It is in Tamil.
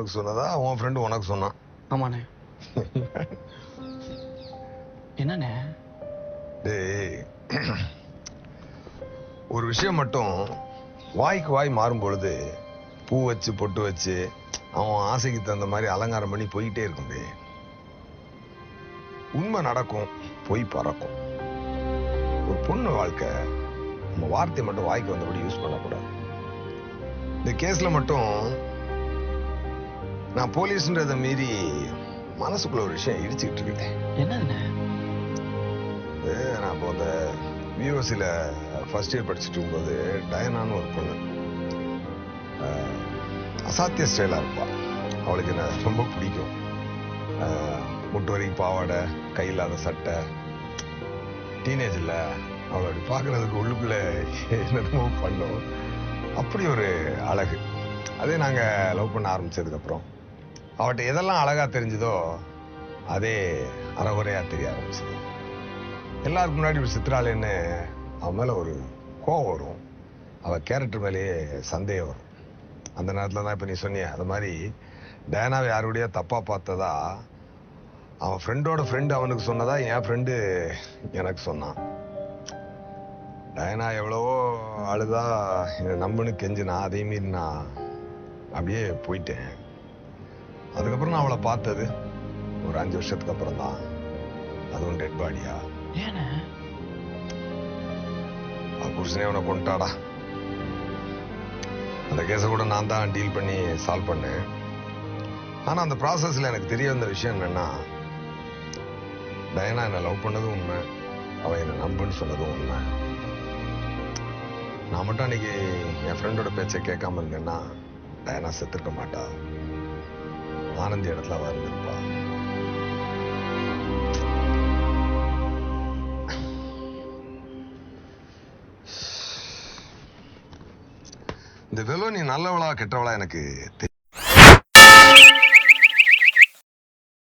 உனக்கு சொன்னதா? உன் ஃப்ரெண்டு உனக்கு சொன்னான். ஆமாண்ணே. என்னண்ணே? டேய். ஒரு விஷயம் மட்டும் வாய்க்கு வாய் மாறும் பொழுது பூ வச்சு பொட்டு வச்சு அவன் ஆசைக்கு தகுந்த மாதிரி அலங்காரம் பண்ணி போயிட்டே இருக்கும் உண்மை நடக்கும் பொய் பறக்கும். ஒரு பொண்ணு வாழ்க்கை நம்ம வார்த்தையை மட்டும் வாய்க்கு வந்தபடி யூஸ் பண்ணக்கூடாது. இந்த கேஸ்ல மட்டும் நான் போலீஸ்ன்றதை மீறி மனசுக்குள்ள ஒரு விஷயம் இடிச்சுக்கிட்டு இருக்கேன். என்னதுண்ணே இது நான் இப்போ இந்த விஓசியில் ஃபர்ஸ்ட் இயர் படிச்சுட்டு இருக்கும்போது டயனான்னு ஒரு பொண்ணு அசாத்திய ஸ்டைலாக இருப்பாள் அவளுக்கு என்ன ரொம்ப பிடிக்கும். முட்டு வரைக்கும் பாவாடை கை இல்லாத சட்டை. டீனேஜ் இல்லை அவளை அப்படி பார்க்கறதுக்கு உள்ளுக்குள்ள என்னென்னமோ பண்ணும். அப்படி ஒரு அழகு. அதே நாங்கள் லவ் பண்ண ஆரம்பிச்சதுக்கப்புறம் அவட்ட எதெல்லாம் அழகாக தெரிஞ்சுதோ அதே அறகுறையாக தெரிய ஆரம்பிச்சது. எல்லாருக்கு முன்னாடி இப்படி சித்ராலேன்னு அவன் மேலே ஒரு கோவம் வரும். அவள் கேரக்டர் மேலேயே சந்தேகம் வரும். அந்த நேரத்தில் தான் இப்போ நீ சொன்னிய அது மாதிரி டயனாவை யாருடைய தப்பாக பார்த்ததா அவன் ஃப்ரெண்டோட ஃப்ரெண்டு அவனுக்கு சொன்னதா என் ஃப்ரெண்டு எனக்கு சொன்னான். டயனா எவ்வளவோ அழுதா என்னை நம்புன்னு கெஞ்சினா அதே மீறி நான் அப்படியே போயிட்டேன். நான் அவளை பார்த்தது ஒரு அஞ்சு வருஷத்துக்கு அப்புறம் தான் அதுவும் டெட் பாடியா அவ புருஷனே அவனை கொண்டுட்டாடா அந்த கேஸை கூட நான் தான் டீல் பண்ணி சால்வ் பண்ணேன். ஆனா அந்த ப்ராசஸ்ல எனக்கு தெரிய வந்த விஷயம் என்னன்னா டயனா என்னை லவ் பண்ணதும் உண்மை அவன் என்னை நம்புன்னு சொன்னதும் உண்மை. நான் மட்டும் அன்னைக்கு என் ஃப்ரெண்டோட பேச்சை கேட்காம இருந்தேன்னா டயனா செத்துருக்க மாட்டா. ஆனந்தி இடத்துல அவ இருந்திருப்பா. இந்த வெலோ நீ நல்லவளா கெட்டவளா எனக்கு